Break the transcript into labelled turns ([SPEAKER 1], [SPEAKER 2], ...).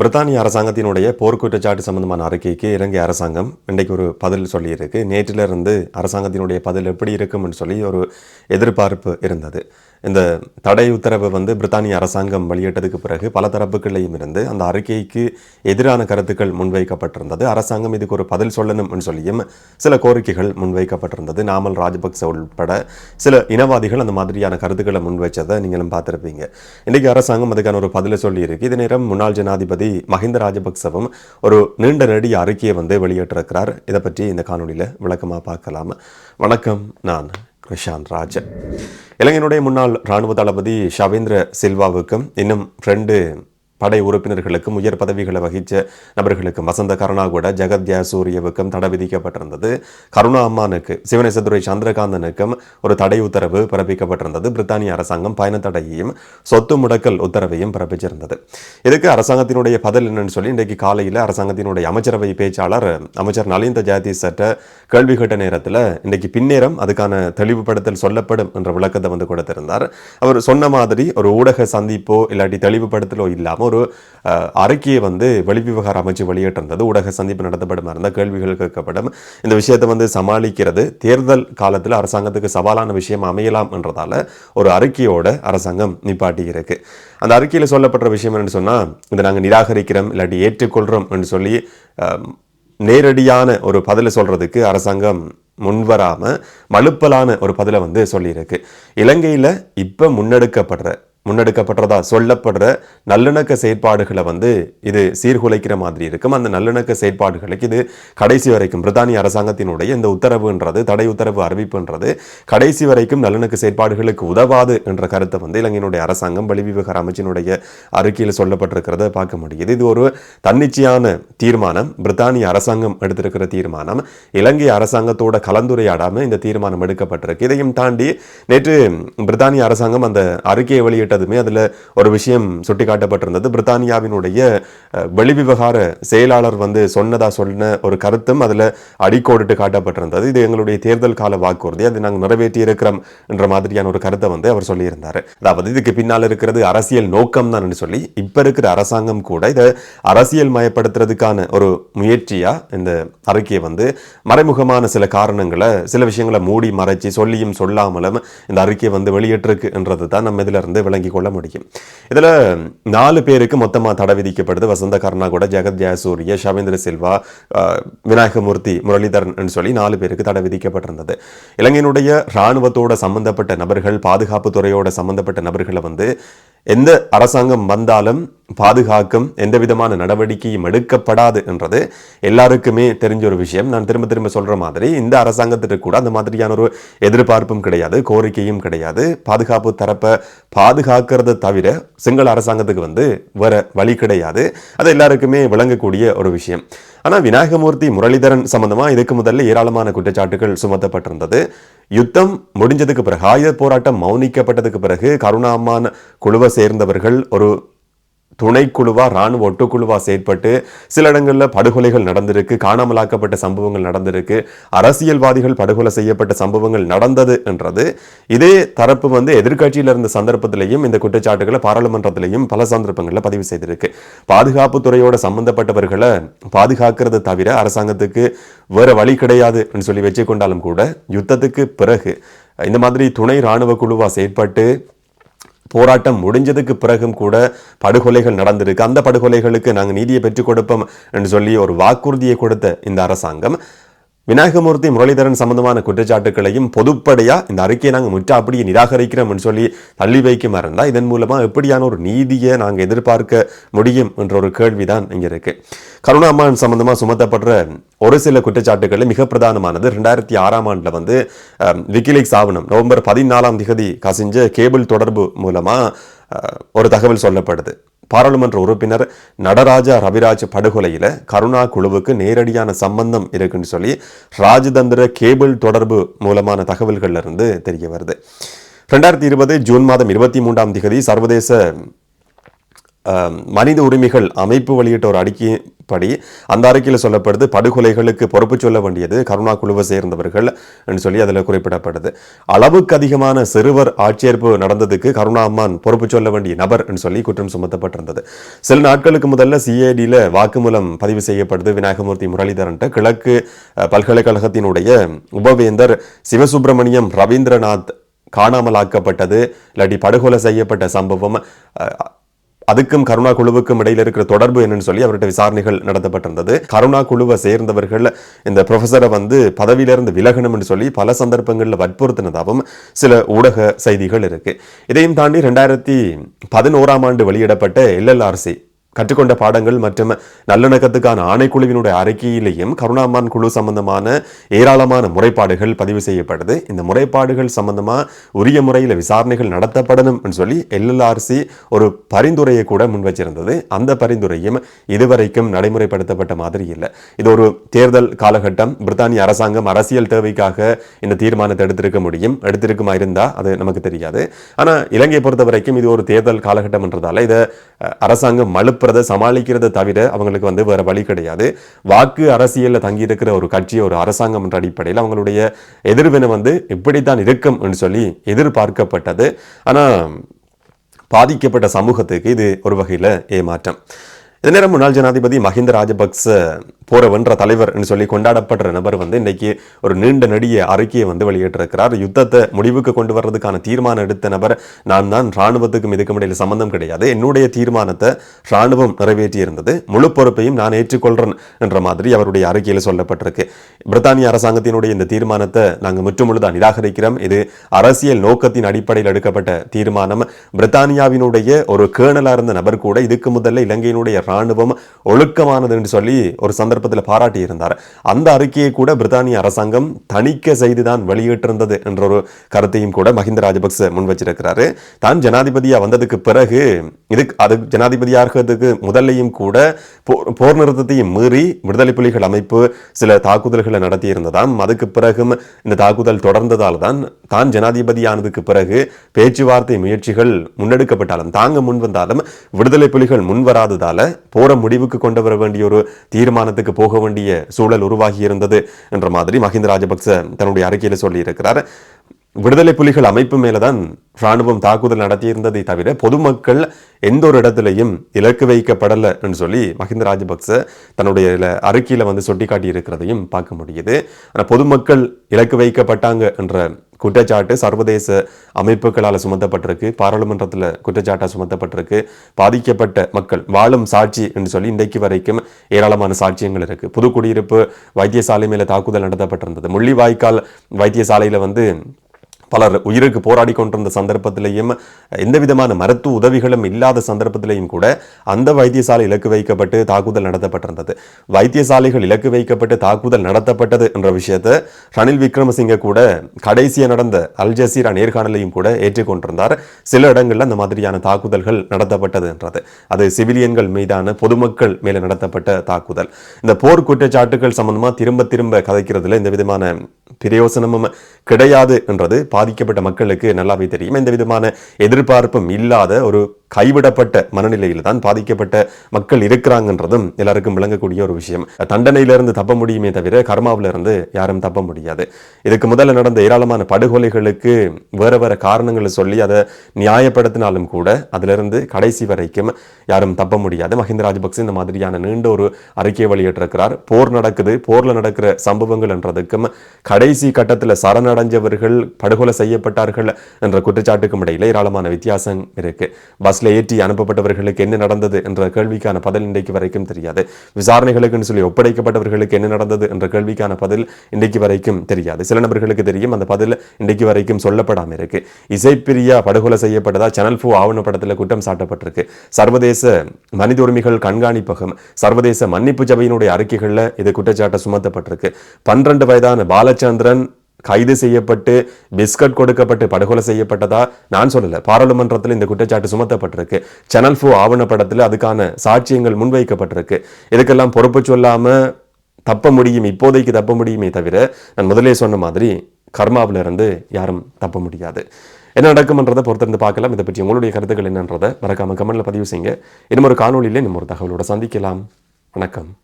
[SPEAKER 1] பிரித்தானிய அரசாங்கத்தினுடைய போர்க்குற்றச்சாட்டு சம்பந்தமான அறிக்கைக்கு இலங்கை அரசாங்கம் இன்றைக்கு ஒரு பதில் சொல்லியிருக்கு. நேற்றிலிருந்து அரசாங்கத்தினுடைய பதில் எப்படி இருக்கும்னு சொல்லி ஒரு எதிர்பார்ப்பு இருந்தது. இந்த தடை உத்தரவு வந்து பிரித்தானிய அரசாங்கம் வெளியிட்டதுக்கு பிறகு பல தரப்புகளையும் இருந்து அந்த அறிக்கைக்கு எதிரான கருத்துக்கள் முன்வைக்கப்பட்டிருந்தது. அரசாங்கம் இதுக்கு ஒரு பதில் சொல்லணும்னு சொல்லியும் சில கோரிக்கைகள் முன்வைக்கப்பட்டிருந்தது. நாமல் ராஜபக்ச உட்பட சில இனவாதிகள் அந்த மாதிரியான கருத்துக்களை முன்வைச்சதை நீங்களும் பார்த்துருப்பீங்க. இன்றைக்கு அரசாங்கம் அதுக்கான ஒரு பதிலை சொல்லியிருக்கு. இது நேரம் முன்னாள் ஜனாதிபதி மஹிந்த ராஜபக்சவும் ஒரு நீண்ட நெடிய அறிக்கையை வந்து வெளியிட்டிருக்கிறார். இதை பற்றி இந்த காணொலியில் விளக்கமாக பார்க்கலாம். வணக்கம் நான் கிருஷாந்த் ராஜ் இலங்கையினுடைய முன்னாள் இராணுவ தளபதி ஷவேந்திர சில்வாவுக்கும் இன்னும் ரெண்டு படை உறுப்பினர்களுக்கும் உயர் பதவிகளை வகித்த நபர்களுக்கும் வசந்த கருணாகூட ஜெகத்யா சூரியவுக்கும் தடை விதிக்கப்பட்டிருந்தது. கருணா அம்மானுக்கு சிவனேசதுரை சந்திரகாந்தனுக்கும் ஒரு தடை உத்தரவு பிறப்பிக்கப்பட்டிருந்தது. பிரித்தானிய அரசாங்கம் பயண தடையையும் சொத்து முடக்கல் உத்தரவையும் பிறப்பிச்சிருந்தது. இதுக்கு அரசாங்கத்தினுடைய பதில் என்னன்னு சொல்லி இன்றைக்கு காலையில் அரசாங்கத்தினுடைய அமைச்சரவை பேச்சாளர் அமைச்சர் நலிந்த ஜாதி சட்ட கேள்வி கேட்ட நேரத்தில் இன்றைக்கு பின்னேரம் அதுக்கான தெளிவுபடுத்தல் சொல்லப்படும் என்ற விளக்கத்தை வந்து கொடுத்திருந்தார். அவர் சொன்ன மாதிரி ஒரு ஊடக சந்திப்போ இல்லாட்டி தெளிவுபடுத்தலோ இல்லாமல் ஒரு அறிக்கையை வந்து வெளிவிவகார அமைச்சு வெளியிட்டிருந்தது. ஊடக சந்திப்பு நடத்தப்படுமா இருந்த கேள்விகள் கேட்கப்படும். இந்த விஷயத்தை வந்து சமாளிக்கிறது. தேர்தல் காலத்தில் அரசாங்கத்துக்கு சவாலான விஷயம் அமையலாம் என்றதால ஒரு அறிக்கையோட அரசாங்கம் நிப்பாட்டி இருக்கு. அந்த அறிக்கையில் சொல்லப்பட்ட விஷயம் என்னன்னு சொன்னால் இதை நாங்கள் நிராகரிக்கிறோம் இல்லாட்டி ஏற்றுக்கொள்கிறோம் என்று சொல்லி நேரடியான ஒரு பதிலை சொல்றதுக்கு அரசாங்கம் முன்வராம மழுப்பலான ஒரு பதிலை வந்து சொல்லியிருக்கு. இலங்கையில் இப்போ முன்னெடுக்கப்படுற முன்னெடுக்கப்படுறதா சொல்லப்படுற நல்லிணக்க செயற்பாடுகளை வந்து இது சீர்குலைக்கிற மாதிரி இருக்கும். அந்த நல்லிணக்க செயற்பாடுகளுக்கு இது கடைசி வரைக்கும் பிரித்தானிய அரசாங்கத்தினுடைய இந்த உத்தரவுன்றது தடை உத்தரவு அறிவிப்புன்றது கடைசி வரைக்கும் நல்லிணக்க செயற்பாடுகளுக்கு உதவாது என்ற கருத்தை வந்து இலங்கையினுடைய அரசாங்கம் வெளிவிவகார அமைச்சினுடைய அறிக்கையில் சொல்லப்பட்டிருக்கிறத பார்க்க முடியுது. இது ஒரு தன்னிச்சையான தீர்மானம். பிரித்தானிய அரசாங்கம் எடுத்திருக்கிற தீர்மானம். இலங்கை அரசாங்கத்தோட கலந்துரையாடாம இந்த தீர்மானம் எடுக்கப்பட்டிருக்கு. இதையும் தாண்டி நேற்று பிரித்தானிய அரசாங்கம் அந்த அறிக்கையை வெளியிட்டதுமே அதில் ஒரு விஷயம் சுட்டிக்காட்டப்பட்டிருந்தது. பிரித்தானியாவினுடைய வெளிவிவகார செயலாளர் வந்து சொன்னதா சொன்ன ஒரு கருத்தும் அதில் அடிக்கோடிட்டு காட்டப்பட்டிருந்தது. இது எங்களுடைய தேர்தல் கால வாக்குறுதி. அதை நாங்கள் நிறைவேற்றி இருக்கிறோம் என்ற மாதிரியான ஒரு கருத்தை வந்து அவர் சொல்லியிருந்தார். அதாவது இதுக்கு பின்னால் இருக்கிறது அரசியல் நோக்கம் தான் சொல்லி இப்போ இருக்கிற அரசாங்கம் கூட இதை அரசியல் மயப்படுத்துறதுக்கான ஒரு முயற்சியாக இந்த அறிக்கையை வந்து மறைமுகமான சில காரணங்களை சில விஷயங்களை மூடி மறைச்சி சொல்லியும் சொல்லாமலும் இந்த அறிக்கையை வந்து வெளியிட்டிருக்கு என்றது தான் நம்ம இதிலிருந்து விளங்கி விளங்கி கொள்ள முடியும். இதில் நாலு பேருக்கு மொத்தமாக தடை விதிக்கப்படுது. வசந்த கருணாகூட ஜெகத் ஜெயசூரிய ஷவேந்திர சில்வா விநாயகமூர்த்தி முரளிதரன் சொல்லி நாலு பேருக்கு தடை விதிக்கப்பட்டிருந்தது. இலங்கையினுடைய இராணுவத்தோட சம்பந்தப்பட்ட நபர்கள் பாதுகாப்பு துறையோட சம்பந்தப்பட்ட நபர்களை வந்து எந்த அரசாங்கம் வந்தாலும் பாதுகாக்கும் எந்த விதமான நடவடிக்கையும் எடுக்கப்படாது என்றது எல்லாருக்குமே தெரிஞ்ச ஒரு விஷயம். நான் திரும்ப திரும்ப சொல்கிற மாதிரி இந்த அரசாங்கத்திற்கு கூட அந்த மாதிரியான ஒரு எதிர்பார்ப்பும் கிடையாது கோரிக்கையும் கிடையாது. பாதுகாப்பு தரப்பை பாதுகாக்கிறத தவிர சிங்கள அரசாங்கத்துக்கு வந்து வேற வழி கிடையாது. அது எல்லாருக்குமே விளங்கக்கூடிய ஒரு விஷயம். ஆனால் விநாயகமூர்த்தி முரளிதரன் சம்பந்தமாக இதுக்கு முதல்ல ஏராளமான குற்றச்சாட்டுகள் சுமத்தப்பட்டிருந்தது. யுத்தம் முடிஞ்சதுக்கு பிறகு ஆயுத போராட்டம் மௌனிக்கப்பட்டதுக்கு பிறகு கருணாமான் குழுவை சேர்ந்தவர்கள் ஒரு துணைக்குழுவாக ராணுவ ஒட்டுக்குழுவாக செயற்பட்டு சில இடங்களில் படுகொலைகள் நடந்திருக்கு காணாமலாக்கப்பட்ட சம்பவங்கள் நடந்திருக்கு அரசியல்வாதிகள் படுகொலை செய்யப்பட்ட சம்பவங்கள் நடந்தது என்றது. இதே தரப்பு வந்து எதிர்கட்சியில் இருந்த சந்தர்ப்பத்திலையும் இந்த குற்றச்சாட்டுகளை பாராளுமன்றத்திலையும் பல சந்தர்ப்பங்களில் பதிவு செய்திருக்கு. பாதுகாப்பு துறையோட சம்பந்தப்பட்டவர்களை பாதுகாக்கிறது தவிர அரசாங்கத்துக்கு வேற வழி கிடையாது சொல்லி வச்சு கொண்டாலும் கூட யுத்தத்துக்கு பிறகு இந்த மாதிரி துணை இராணுவ குழுவாக செயற்பட்டு போராட்டம் முடிஞ்சதுக்கு பிறகும் கூட படுகொலைகள் நடந்திருக்கு. அந்த படுகொலைகளுக்கு நாங்கள் நீதியை பெற்றுக் கொடுப்போம் என்று சொல்லி ஒரு வாக்குறுதியை கொடுத்த இந்த அரசாங்கம் விநாயகமூர்த்தி முரளிதரன் சம்பந்தமான குற்றச்சாட்டுகளையும் பொதுப்படையா இந்த அறிக்கையை நாங்கள் முற்றா அப்படியே நிராகரிக்கிறோம்னு சொல்லி தள்ளி வைக்குமா இருந்தால் இதன் மூலமாக எப்படியான ஒரு நீதியை நாங்கள் எதிர்பார்க்க முடியும் என்ற ஒரு கேள்விதான் இங்கே இருக்கு. கருணாமான் சம்பந்தமாக சுமத்தப்படுற ஒரு சில குற்றச்சாட்டுகளில் மிக பிரதானமானது ரெண்டாயிரத்தி ஆறாம் ஆண்டில் வந்து விக்கிலீக்ஸ் ஆவணம் நவம்பர் பதினாலாம் திகதி கசிஞ்ச கேபிள் தொடர்பு மூலமாக ஒரு தகவல் சொல்லப்படுது. பாராளுமன்ற உறுப்பினர் நடராஜா ரவிராஜ் படுகொலையில கருணா குழுவுக்கு நேரடியான சம்பந்தம் இருக்குன்னு சொல்லி ராஜதந்திர கேபிள் தொடர்பு மூலமான தகவல்கள்ல இருந்து தெரிய வருது. ரெண்டாயிரத்தி இருபது ஜூன் மாதம் இருபத்தி மூன்றாம் திகதி சர்வதேச மனித உரிமைகள் அமைப்பு வெளியிட்ட ஒரு அறிக்கைப்படி அந்த அறிக்கையில் சொல்லப்படுது படுகொலைகளுக்கு பொறுப்பு சொல்ல வேண்டியது கருணா குழுவை சேர்ந்தவர்கள் என்று சொல்லி அதில் குறிப்பிடப்படுது. அளவுக்கு அதிகமான சிறுவர் ஆட்சேர்ப்பு நடந்ததுக்கு கருணா அம்மான் பொறுப்பு சொல்ல வேண்டிய நபர் என்று சொல்லி குற்றம் சுமத்தப்பட்டிருந்தது. சில நாட்களுக்கு முதல்ல சிஐடியில் வாக்குமூலம் பதிவு செய்யப்படுது விநாயகமூர்த்தி முரளிதரன்ட்ட. கிழக்கு பல்கலைக்கழகத்தினுடைய உபவேந்தர் சிவசுப்பிரமணியம் ரவீந்திரநாத் காணாமலாக்கப்பட்டது இல்லாட்டி படுகொலை செய்யப்பட்ட சம்பவம் அதுக்கும் கருணா குழுவுக்கும் இடையில இருக்கிற தொடர்பு என்னன்னு சொல்லி அவர்கிட்ட விசாரணைகள் நடத்தப்பட்டிருந்தது. கருணா குழுவை சேர்ந்தவர்கள் இந்த ப்ரொஃபஸரை வந்து பதவியிலிருந்து விலகணும்னு சொல்லி பல சந்தர்ப்பங்களில் வற்புறுத்தினதாகவும் சில ஊடக செய்திகள் இருக்கு. இதையும் தாண்டி ரெண்டாயிரத்தி பதினோராம் ஆண்டு வெளியிடப்பட்ட எல்எல்ஆர்சி கற்றுக்கொண்ட பாடங்கள் மற்றும் நல்லிணக்கத்துக்கான ஆணைக்குழுவினுடைய அறிக்கையிலேயும் கருணாமான் குழு சம்பந்தமான ஏராளமான முறைப்பாடுகள் பதிவு செய்யப்படுது. இந்த முறைப்பாடுகள் சம்பந்தமாக உரிய முறையில் விசாரணைகள் நடத்தப்படணும் சொல்லி எல்எல்ஆர்சி ஒரு பரிந்துரையை கூட முன்வச்சிருந்தது. அந்த பரிந்துரையும் இதுவரைக்கும் நடைமுறைப்படுத்தப்பட்ட மாதிரி இல்லை. இது ஒரு தேர்தல் காலகட்டம். பிரித்தானிய அரசாங்கம் அரசியல் தேவைக்காக இந்த தீர்மானத்தை எடுத்திருக்க முடியும். எடுத்திருக்குமா இருந்தால் அது நமக்கு தெரியாது. ஆனா இலங்கையை பொறுத்த வரைக்கும் இது ஒரு தேர்தல் காலகட்டம் என்றதால இதை அரசாங்கம் மழுப்ப மழுப்புறதை சமாளிக்கிறத தவிர அவங்களுக்கு வந்து வேற வழி கிடையாது. வாக்கு அரசியலில் தங்கி இருக்கிற ஒரு கட்சி ஒரு அரசாங்கம் என்ற அடிப்படையில் அவங்களுடைய எதிர்வினை வந்து இப்படித்தான் இருக்கும் என்று சொல்லி எதிர்பார்க்கப்பட்டது. ஆனா பாதிக்கப்பட்ட சமூகத்துக்கு இது ஒரு வகையில் ஏமாற்றம். இதே நேரம் முன்னாள் ஜனாதிபதி மஹிந்த ராஜபக்ச போரவென்ற தலைவர் என்று சொல்லி கொண்டாடப்படுற நபர் வந்து இன்னைக்கு ஒரு நீண்ட நெடிய அறிக்கையை வந்து வெளியிட்டிருக்கிறார். யுத்தத்தை முடிவுக்கு கொண்டு வர்றதுக்கான தீர்மானம் எடுத்த நபர் நான் தான். இராணுவத்துக்கும் இதுக்கும் இடையில சம்பந்தம் கிடையாது. என்னுடைய தீர்மானத்தை இராணுவம் நிறைவேற்றி இருந்தது முழு பொறுப்பையும் நான் ஏற்றுக்கொள்றேன் என்ற மாதிரி அவருடைய அறிக்கையில் சொல்லப்பட்டிருக்கு. பிரித்தானிய அரசாங்கத்தினுடைய இந்த தீர்மானத்தை நாங்கள் முற்றுமுழுதாக நிராகரிக்கிறோம். இது அரசியல் நோக்கத்தின் அடிப்படையில் எடுக்கப்பட்ட தீர்மானம். பிரித்தானியாவினுடைய ஒரு கேணலாக இருந்த நபர் கூட இதுக்கு முதல்ல இலங்கையினுடைய இராணுவம் ஒழுக்கமானது என்று சொல்லி ஒரு சந்தர்ப்பம் சந்தர்ப்பத்தில் பாராட்டியிருந்தார். அந்த அறிக்கையை கூட பிரித்தானிய அரசாங்கம் தணிக்க செய்துதான் வெளியிட்டிருந்தது என்ற ஒரு கருத்தையும் கூட மஹிந்த ராஜபக்ச முன் வச்சிருக்கிறாரு. தான் ஜனாதிபதியாக வந்ததுக்கு பிறகு இதுக்கு அது ஜனாதிபதியாகிறதுக்கு முதல்லையும் கூட போர் நிறுத்தத்தையும் மீறி விடுதலை புலிகள் அமைப்பு சில தாக்குதல்களை நடத்தியிருந்ததாம். அதுக்கு பிறகும் இந்த தாக்குதல் தொடர்ந்ததால் தான் தான் ஜனாதிபதியானதுக்கு பிறகு பேச்சுவார்த்தை முயற்சிகள் முன்னெடுக்கப்பட்டாலும் தாங்க முன் வந்தாலும் விடுதலை புலிகள் முன்வராததால போற முடிவுக்கு கொண்டு வர வேண்டிய ஒரு தீர்மானத்துக்கு போக வேண்டிய சூழல் உருவாகி இருந்தது என்ற மாதிரி மஹிந்த ராஜபக்ச தன்னுடைய அறிக்கையில் சொல்லியிருக்கிறார். விடுதலை புலிகள் அமைப்பு மேலதான் ராணுவம் தாக்குதல் நடத்தியிருந்ததை தவிர பொதுமக்கள் எந்த ஒரு இடத்துலையும் இலக்கு வைக்கப்படலை என்று சொல்லி மஹிந்த ராஜபக்ச தன்னுடைய அறிக்கையில் வந்து சுட்டிக்காட்டி இருக்கிறதையும் பார்க்க முடியுது. ஆனால் பொதுமக்கள் இலக்கு வைக்கப்பட்டாங்க என்ற குற்றச்சாட்டு சர்வதேச அமைப்புகளால் சுமத்தப்பட்டிருக்கு. பாராளுமன்றத்தில் குற்றச்சாட்டாக சுமத்தப்பட்டிருக்கு. பாதிக்கப்பட்ட மக்கள் வாழும் சாட்சி என்று சொல்லி இன்றைக்கு வரைக்கும் ஏராளமான சாட்சியங்கள் இருக்கு. புதுக்குடியிருப்பு வைத்தியசாலை மேலே தாக்குதல் நடத்தப்பட்டிருந்தது. முள்ளிவாய்க்கால் வைத்தியசாலையில் வந்து பலர் உயிருக்கு போராடி கொண்டிருந்த சந்தர்ப்பத்திலையும் எந்த விதமான மருத்துவ உதவிகளும் இல்லாத சந்தர்ப்பத்திலையும் கூட அந்த வைத்தியசாலை இலக்கு வைக்கப்பட்டு தாக்குதல் நடத்தப்பட்டிருந்தது. வைத்தியசாலைகள் இலக்கு வைக்கப்பட்டு தாக்குதல் நடத்தப்பட்டது என்ற விஷயத்தை ரணில் விக்ரமசிங்க கூட கடைசியாக நடந்த அல் ஜசீரா நேர்காணலையும் கூட ஏற்றுக்கொண்டிருந்தார். சில இடங்களில் அந்த மாதிரியான தாக்குதல்கள் நடத்தப்பட்டது என்றது அது சிவிலியன்கள் மீதான பொதுமக்கள் மேலே நடத்தப்பட்ட தாக்குதல். இந்த போர் குற்றச்சாட்டுகள் சம்பந்தமாக திரும்ப திரும்ப கதைக்கிறதுல எந்த விதமான பிரயோசனமும் கிடையாது என்றது பாதிக்கப்பட்ட மக்களுக்கு நல்லாவே தெரியும். எந்த விதமான எதிர்பார்ப்பும் இல்லாத ஒரு கைவிடப்பட்ட மனநிலையில் தான் பாதிக்கப்பட்ட மக்கள் இருக்கிறாங்கன்றதும் எல்லாருக்கும் விளங்கக்கூடிய ஒரு விஷயம். தண்டனையிலிருந்து தப்ப முடியுமே தவிர கர்மாவிலிருந்து யாரும் தப்ப முடியாது. இதுக்கு முதல்ல நடந்த ஏராளமான படுகொலைகளுக்கு வேற வேற காரணங்களை சொல்லி அதை நியாயப்படுத்தினாலும் கூட அதிலிருந்து கடைசி வரைக்கும் யாரும் தப்ப முடியாது. மஹிந்த ராஜபக்சே இந்த மாதிரியான நீண்ட ஒரு அறிக்கையை வெளியிட்டிருக்கிறார். போர் நடக்குது. போர்ல நடக்கிற சம்பவங்கள் என்றதுக்கும் கடைசி கட்டத்தில் சரணடைஞ்சவர்கள் படுகொலை செய்யப்பட்டார்கள் என்ற குற்றச்சாட்டுக்கும் இடையில ஏராளமான வித்தியாசம் இருக்கு. பஸ்ல ஏற்றி அனுப்பப்பட்டவர்களுக்கு என்ன நடந்தது என்ற கேள்விக்கான பதில் இன்றைக்கு வரைக்கும் தெரியாது. விசாரணைகளுக்குன்னு சொல்லி ஒப்படைக்கப்பட்டவர்களுக்கு என்ன நடந்தது என்ற கேள்விக்கான பதில் இன்றைக்கு வரைக்கும் தெரியாது. சில நபர்களுக்கு தெரியும் அந்த பதில் இன்றைக்கு வரைக்கும் சொல்லப்படாமல் இருக்கு. இசைப்பிரியா படுகொலை செய்யப்பட்டதா? சேனல் ஃபோ ஆவணப்படத்தில் குற்றம் சாட்டப்பட்டிருக்கு. சர்வதேச மனித உரிமைகள் கண்காணிப்பகம் சர்வதேச மன்னிப்பு சபையினுடைய அறிக்கைகளில் இது குற்றச்சாட்டு சுமத்தப்பட்டிருக்கு. பன்னிரண்டு வயதான பாலச்சந்திரன் கைது செய்யப்பட்டு பிஸ்கட் கொடுக்கப்பட்டு படுகொலை செய்யப்பட்டதா? நான் சொல்லலை. பாராளுமன்றத்தில் இந்த குற்றச்சாட்டு சுமத்தப்பட்டிருக்கு. சேனல் ஃபோ ஆவணப்படத்தில் அதுக்கான சாட்சியங்கள் முன்வைக்கப்பட்டிருக்கு. இதுக்கெல்லாம் பொறுப்பு சொல்லாமல் தப்ப முடியும் இப்போதைக்கு தப்ப முடியுமே தவிர நான் முதலே சொன்ன மாதிரி கர்மாவிலிருந்து யாரும் தப்ப முடியாது. என்ன நடக்கும்ன்றதை பொறுத்திருந்து பார்க்கலாம். இதை பற்றி உங்களுடைய கருத்துக்கள் என்னன்றதை மறக்காமல் கமெண்டில் பதிவு செய்யுங்க. இன்னும் ஒரு காணொலியில் இன்னும் ஒரு தகவலோட சந்திக்கலாம். வணக்கம்.